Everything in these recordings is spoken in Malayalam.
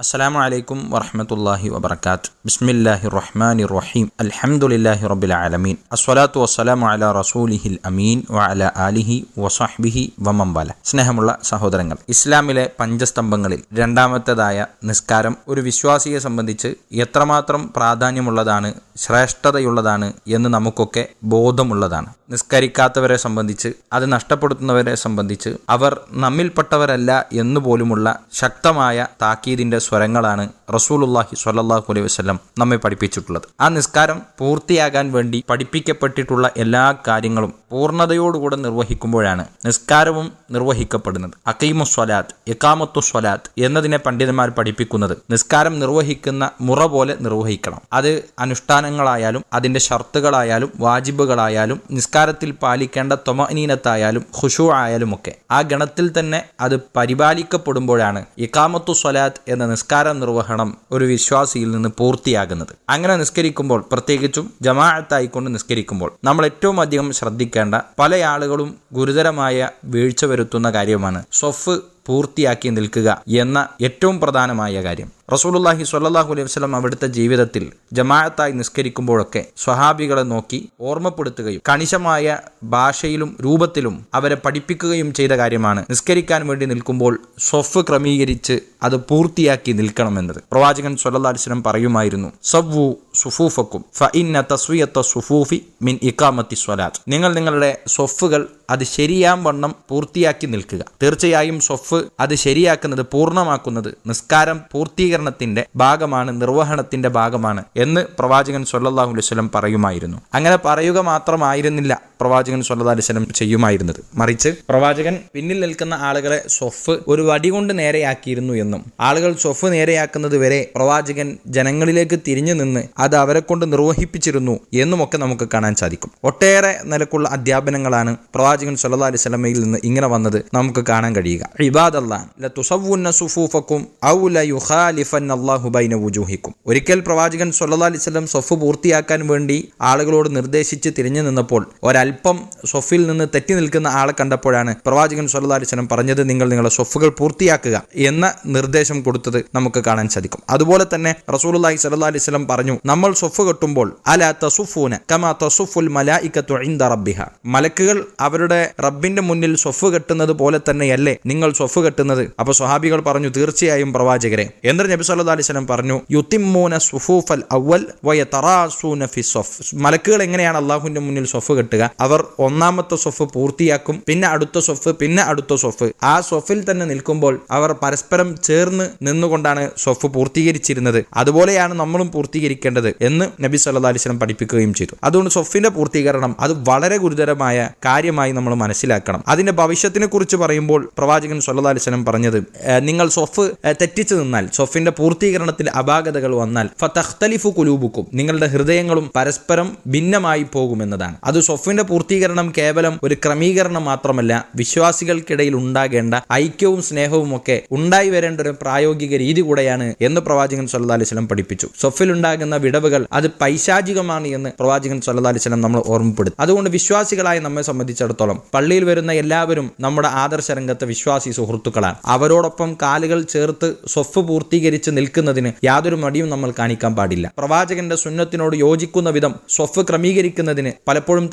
അസ്സലാമു വലൈക്കും വറഹമത്തല്ലാഹി വബർക്കാത്ത് ബിസ്മില്ലാഹി റഹ്മാൻ റഹീം അൽഹംദുലില്ലാഹി റബ്ബിൽ ആലമീൻ അസ്വലാത്തു വസ്സലാമു അല റസൂലിഹിൽ അമീൻ വ അല ആലിഹി വസഹ്ബിഹി വമംബല സ്നേഹമുള്ള സഹോദരങ്ങൾ ഇസ്ലാമിലെ പഞ്ചസ്തംഭങ്ങളിൽ രണ്ടാമത്തേതായ നിസ്കാരം ഒരു വിശ്വാസിയെ സംബന്ധിച്ച് എത്രമാത്രം പ്രാധാന്യമുള്ളതാണ് ശ്രേഷ്ഠതയുള്ളതാണ് എന്ന് നമുക്കൊക്കെ ബോധമുള്ളതാണ്. നിസ്കരിക്കാത്തവരെ സംബന്ധിച്ച് അത് നഷ്ടപ്പെടുത്തുന്നവരെ സംബന്ധിച്ച് അവർ നമ്മിൽപ്പെട്ടവരല്ല എന്നുപോലുമുള്ള ശക്തമായ താക്കീതിന്റെ സ്വരങ്ങളാണ് റസൂലുല്ലാഹി സ്വല്ലാഹു അലൈഹി വസ്ലം നമ്മെ പഠിപ്പിച്ചിട്ടുള്ളത്. ആ നിസ്കാരം പൂർത്തിയാകാൻ വേണ്ടി പഠിപ്പിക്കപ്പെട്ടിട്ടുള്ള എല്ലാ കാര്യങ്ങളും പൂർണതയോടുകൂടെ നിർവഹിക്കുമ്പോഴാണ് നിസ്കാരവും നിർവഹിക്കപ്പെടുന്നത്. അക്കീമു സ്വലാത്ത് എക്കാമത്തു സ്വലാത്ത് എന്നതിനെ പണ്ഡിതന്മാർ പഠിപ്പിക്കുന്നത് നിസ്കാരം നിർവഹിക്കുന്ന മുറ പോലെ നിർവഹിക്കണം. അത് അനുഷ്ഠാനങ്ങളായാലും അതിന്റെ ഷർത്തുകളായാലും വാജിബുകളായാലും നിസ്കാരത്തിൽ പാലിക്കേണ്ട തൊമനീനത്തായാലും ഖുഷു ആയാലും ഒക്കെ ആ ഗണത്തിൽ തന്നെ അത് പരിപാലിക്കപ്പെടുമ്പോഴാണ് ഇക്കാമത്തു സ്വലാത്ത് എന്ന നിസ്കാര നിർവഹണം ഒരു വിശ്വാസിയിൽ നിന്ന് പൂർത്തിയാകുന്നത്. അങ്ങനെ നിസ്കരിക്കുമ്പോൾ പ്രത്യേകിച്ചും ജമാഅത്തായിക്കൊണ്ട് നിസ്കരിക്കുമ്പോൾ നമ്മൾ ഏറ്റവും അധികം ശ്രദ്ധിക്കേണ്ട പല ആളുകളും ഗുരുതരമായ വീഴ്ച വരുത്തുന്ന കാര്യമാണ് സ്വഫ് പൂർത്തിയാക്കി നിൽക്കുക എന്ന ഏറ്റവും പ്രധാനമായ കാര്യം. റസൂലുല്ലാഹി സ്വല്ലല്ലാഹു അലൈഹി വസ്ലം അവിടുത്തെ ജീവിതത്തിൽ ജമാഅത്തായി നിസ്കരിക്കുമ്പോഴൊക്കെ സ്വഹാബികളെ നോക്കി ഓർമ്മപ്പെടുത്തുകയും കണിശമായ ഭാഷയിലും രൂപത്തിലും അവരെ പഠിപ്പിക്കുകയും ചെയ്ത കാര്യമാണ് നിസ്കരിക്കാൻ വേണ്ടി നിൽക്കുമ്പോൾ സ്വഫ് ക്രമീകരിച്ച് അത് പൂർത്തിയാക്കി നിൽക്കണമെന്നത്. പ്രവാചകൻ സ്വല്ലല്ലാഹു അലൈഹി വസല്ലം പറയുമായിരുന്നു സവ്വു സുഫൂഫക്കും ഫ ഇന്ന തസ്വിയത്ത സുഫൂഫി മിൻ ഇക്കാമത്തി സ്വലാത്ത്. നിങ്ങൾ നിങ്ങളുടെ സ്വഫുകൾ അത് ശരിയാം വണ്ണം പൂർത്തിയാക്കി നിൽക്കുക. തീർച്ചയായും സ്വഫ് അത് ശരിയാക്കുന്നത് പൂർണമാക്കുന്നത് നിസ്കാരം പൂർത്തീകരണത്തിന്റെ ഭാഗമാണ് നിർവഹണത്തിന്റെ ഭാഗമാണ് എന്ന് പ്രവാചകൻ സൊല്ലാഹു അലൈഹി വസല്ലം പറയുമായിരുന്നു. അങ്ങനെ പറയുക മാത്രമായിരുന്നില്ല. പ്രവാചകൻ വസല്ലം ചെയ്യുമായിരുന്നത്. മറിച്ച് പ്രവാചകൻ പിന്നിൽ നിൽക്കുന്ന ആളുകളെ സ്വഫ് ഒരു വടി കൊണ്ട് നേരെയാക്കിയിരുന്നു എന്നും ആളുകൾ സ്വഫ് നേരെയാക്കുന്നത് വരെ പ്രവാചകൻ ജനങ്ങളിലേക്ക് തിരിഞ്ഞു നിന്ന് അത് അവരെ കൊണ്ട് നിർവഹിപ്പിച്ചിരുന്നു എന്നുമൊക്കെ നമുക്ക് കാണാൻ സാധിക്കും. ഒട്ടേറെ നിലക്കുള്ള അധ്യാപനങ്ങളാണ് പ്രവാചകൻ സല്ലല്ലാഹു അലൈഹി നിന്ന് ഇങ്ങനെ വന്നത് നമുക്ക് കാണാൻ കഴിയുക. ഒരിക്കൽ പ്രവാചകൻ സല്ലല്ലാഹു അലൈഹി സ്വഫ് പൂർത്തിയാക്കാൻ വേണ്ടി ആളുകളോട് നിർദ്ദേശിച്ച് തിരിഞ്ഞു നിന്നപ്പോൾ ഒരല്പം സ്വഫിൽ നിന്ന് തെറ്റി നിൽക്കുന്ന ആളെ കണ്ടപ്പോഴാണ് പ്രവാചകൻ വസല്ലം പറഞ്ഞത് നിങ്ങൾ നിങ്ങളുടെ സ്വഫുകൾ പൂർത്തിയാക്കുക എന്ന നിർദ്ദേശം കൊടുത്തത് നമുക്ക് കാണാൻ സാധിക്കും. അതുപോലെ തന്നെ സ്വല്ലല്ലാഹു അലൈഹി വസല്ലം പറഞ്ഞു നമ്മൾ സ്വഫ് കെട്ടുമ്പോൾ അല തസുഫൂന കമാ തസുഫുൽ മലായികത്തു ഇൻദ റബ്ബിഹ. മലക്കുകൾ അവരുടെ റബ്ബിന്റെ മുന്നിൽ സ്വഫ് കെട്ടുന്നത് പോലെ തന്നെയല്ലേ നിങ്ങൾ സ്വഫ് കെട്ടുന്നത്? അപ്പൊ സ്വഹാബികൾ പറഞ്ഞു തീർച്ചയായും പ്രവാചകരെ. എന്നിട്ട് നബി സല്ലാ അലൈഹി വസല്ലം പറഞ്ഞു യുത്തിമൂന സുഫൂഫൽ അവൽ വയതറാസൂന ഫി സ്വഫ് മലക്കുകൾ എങ്ങനെയാണ് അള്ളാഹുവിന്റെ മുന്നിൽ സ്വഫ് കെട്ടുക? അവർ ഒന്നാമത്തെ സ്വഫ് പൂർത്തിയാക്കും പിന്നെ അടുത്ത സ്വഫ് പിന്നെ അടുത്ത സ്വഫ് ആ സ്വഫിൽ തന്നെ നിൽക്കുമ്പോൾ അവർ പരസ്പരം ചേർന്ന് നിന്നുകൊണ്ടാണ് സ്വഫ് പൂർത്തീകരിച്ചിരുന്നത്. അതുപോലെയാണ് നമ്മളും പൂർത്തീകരിക്കേണ്ടത് എന്ന് നബി സല്ലല്ലാഹു അലൈഹി വസല്ലം പഠിപ്പിക്കുകയും ചെയ്തു. അതുകൊണ്ട് സ്വഫിന്റെ പൂർത്തീകരണം അത് വളരെ ഗുരുതരമായ കാര്യമായി നമ്മൾ മനസ്സിലാക്കണം. അതിന്റെ ഭവിഷ്യത്തിനെ കുറിച്ച് പറയുമ്പോൾ പ്രവാചകൻ സല്ലല്ലാഹു അലൈഹി വസല്ലം പറഞ്ഞത് നിങ്ങൾ ഏഹ്, തെറ്റിച്ചു നിന്നാൽ സ്വഫിന്റെ പൂർത്തീകരണത്തിൽ അപാകതകൾ വന്നാൽ ഫതഖ്തലിഫു കുലൂബുക്കും നിങ്ങളുടെ ഹൃദയങ്ങളും പരസ്പരം ഭിന്നമായി പോകുമെന്നതാണ്. അത് സ്വഫിന്റെ പൂർത്തീകരണം കേവലം ഒരു ക്രമീകരണം മാത്രമല്ല വിശ്വാസികൾക്കിടയിൽ ഉണ്ടാകേണ്ട ഐക്യവും സ്നേഹവും ഒക്കെ ഉണ്ടായി വരേണ്ട ഒരു പ്രായോഗിക രീതി കൂടെയാണ് എന്ന് പ്രവാചകൻ സല്ലാ അലൈഹി വസല്ലം പഠിപ്പിച്ചു. സ്വഫിലുണ്ടാകുന്ന വിടവുകൾ അത് പൈശാചികമാണ് എന്ന് പ്രവാചകൻ സല്ലാ അലൈഹി വസല്ലം നമ്മൾ ഓർമ്മപ്പെടുത്തും. അതുകൊണ്ട് വിശ്വാസികളായ നമ്മെ സംബന്ധിച്ചിടത്തോളം പള്ളിയിൽ വരുന്ന എല്ലാവരും നമ്മുടെ ആദർശ രംഗത്തെ വിശ്വാസി സുഹൃത്തുക്കളാണ്. അവരോടൊപ്പം കാലുകൾ ചേർത്ത് സ്വഫ് പൂർത്തീകരിച്ച് നിൽക്കുന്നതിന് യാതൊരു മടിയും നമ്മൾ കാണിക്കാൻ പാടില്ല. പ്രവാചകന്റെ സുന്നത്തിനോട് യോജിക്കുന്ന വിധം സ്വഫ് ക്രമീകരിക്കുന്നതിന് പലപ്പോഴും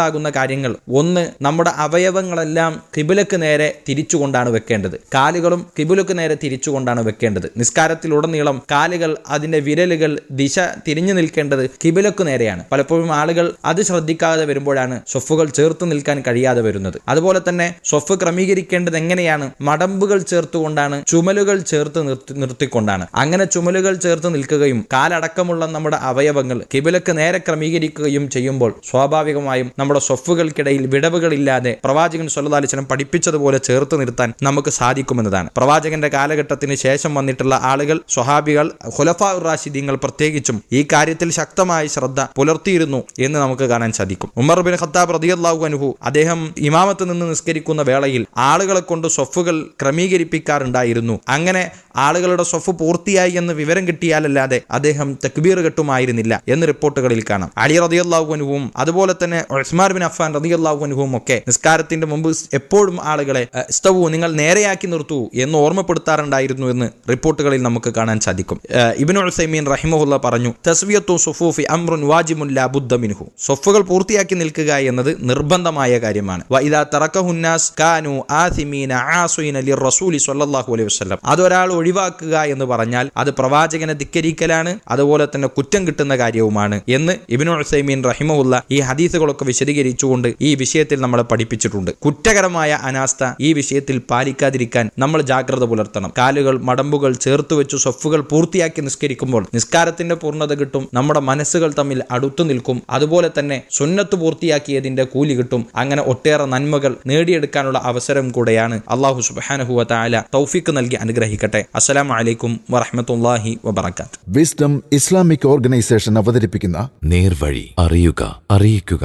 തടസ്സങ്ങളാകുന്ന കാര്യങ്ങൾ. ഒന്ന് നമ്മുടെ അവയവങ്ങളെല്ലാം കിബിലക്ക് നേരെ തിരിച്ചുകൊണ്ടാണ് വെക്കേണ്ടത്. കാലുകളും കിബിലക്ക് നേരെ തിരിച്ചുകൊണ്ടാണ് വെക്കേണ്ടത്. നിസ്കാരത്തിലുടനീളം കാലുകൾ അതിന്റെ വിരലുകൾ ദിശ തിരിഞ്ഞു നിൽക്കേണ്ടത് കിബിലക്ക് നേരെയാണ്. പലപ്പോഴും ആളുകൾ അത് ശ്രദ്ധിക്കാതെ വരുമ്പോഴാണ് സ്വഫുകൾ ചേർത്ത് നിൽക്കാൻ കഴിയാതെ വരുന്നത്. അതുപോലെ തന്നെ സ്വഫ് ക്രമീകരിക്കേണ്ടത് എങ്ങനെയാണ്? മടമ്പുകൾ ചേർത്തുകൊണ്ടാണ് ചുമലുകൾ ചേർത്ത് നിർത്തി നിർത്തിക്കൊണ്ടാണ്. അങ്ങനെ ചുമലുകൾ ചേർത്ത് നിൽക്കുകയും കാലടക്കമുള്ള നമ്മുടെ അവയവങ്ങൾ കിബിലക്ക് നേരെ ക്രമീകരിക്കുകയും ചെയ്യുമ്പോൾ സ്വാഭാവികമായും സ്വഫുകൾക്കിടയിൽ വിടവുകളില്ലാതെ പ്രവാചകൻ സ്വല്ലതാലിച്ചനം പഠിപ്പിച്ചതുപോലെ ചേർത്ത് നിർത്താൻ നമുക്ക് സാധിക്കുമെന്നതാണ്. പ്രവാചകന്റെ കാലഘട്ടത്തിന് ശേഷം വന്നിട്ടുള്ള ആളുകൾ സ്വഹാബികൾ ഹുലഫ റാഷിദീങ്ങൾ പ്രത്യേകിച്ചും ഈ കാര്യത്തിൽ ശക്തമായ ശ്രദ്ധ പുലർത്തിയിരുന്നു എന്ന് നമുക്ക് കാണാൻ സാധിക്കും. ഉമർ ബിൻ ഖത്താബ് റതിയല്ലാഹു അൻഹു അദ്ദേഹം ഇമാമത്ത് നിന്ന് നിസ്കരിക്കുന്ന വേളയിൽ ആളുകളെ കൊണ്ട് സ്വഫുകൾ ക്രമീകരിപ്പിക്കാറുണ്ടായിരുന്നു. അങ്ങനെ ആളുകളുടെ സ്വഫ് പൂർത്തിയായി എന്ന് വിവരം കിട്ടിയാലല്ലാതെ അദ്ദേഹം തക്ബീർ കെട്ടുമായിരുന്നില്ല എന്ന് റിപ്പോർട്ടുകളിൽ കാണാം. അലി റതിയല്ലാഹു അൻഹുവും അതുപോലെ തന്നെ ഉസ്മാൻ ഉസ്മാൻ ബിൻ അഫാൻ റതി ഒക്കെ നിസ്കാരത്തിന്റെ മുമ്പ് എപ്പോഴും ആളുകളെ "അഹ്, ഇസ്തവു നിങ്ങൾ നേരെയാക്കി നിർത്തൂ എന്ന് ഓർമ്മപ്പെടുത്താറുണ്ടായിരുന്നു എന്ന് റിപ്പോർട്ടുകളിൽ നമുക്ക് കാണാൻ സാധിക്കും. അഹ്, സൈമീൻ റഹിമുല്ല പറഞ്ഞു തസ്വിയത്തു സുഫൂഫി അമ്രുൻ വാജിമുൻ ലാ ബുദ്ദ മിൻഹു. സൊഫുകൾ പൂർത്തിയാക്കി നിൽക്കുക എന്നത് നിർബന്ധമായ കാര്യമാണ്. കാനു സ്വല്ലല്ലാഹു അലൈഹി അതൊരാൾ ഒഴിവാക്കുക എന്ന് പറഞ്ഞാൽ അത് പ്രവാചകനെ ധിക്കരിക്കലാണ് അതുപോലെ തന്നെ കുറ്റം കിട്ടുന്ന കാര്യവുമാണ് എന്ന് ഇബ്നു സൈമീൻ റഹിമുല്ല ഈ ഹദീസുകളൊക്കെ വിശദീകരിച്ചുകൊണ്ട് ഈ വിഷയത്തിൽ നമ്മളെ പഠിപ്പിച്ചിട്ടുണ്ട്. കുറ്റകരമായ അനാസ്ഥ ഈ വിഷയത്തിൽ പാലിക്കാതിരിക്കാൻ നമ്മൾ ജാഗ്രത പുലർത്തണം. കാലുകൾ മടമ്പുകൾ ചേർത്ത് വെച്ച് സൊഫുകൾ പൂർത്തിയാക്കി നിസ്കരിക്കുമ്പോൾ നിസ്കാരത്തിന്റെ പൂർണത കിട്ടും നമ്മുടെ മനസ്സുകൾ തമ്മിൽ അടുത്തു നിൽക്കും. അതുപോലെ തന്നെ സുന്നത്ത് പൂർത്തിയാക്കിയതിന്റെ കൂലി കിട്ടും. അങ്ങനെ ഒട്ടേറെ നന്മകൾ നേടിയെടുക്കാനുള്ള അവസരം കൂടെയാണ് അള്ളാഹു സുബാനഹുവ താല തൗഫിക്ക് നൽകി അനുഗ്രഹിക്കട്ടെ. അസ്സലാമു വലൈക്കും വറഹമത്തല്ലാഹി വബർക്കാത്ത് വിസ്ഡം ഇസ്ലാമിക് ഓർഗനൈസേഷൻ അവതരിപ്പിക്കുന്ന നേർവഴി അറിയുക അറിയിക്കുക.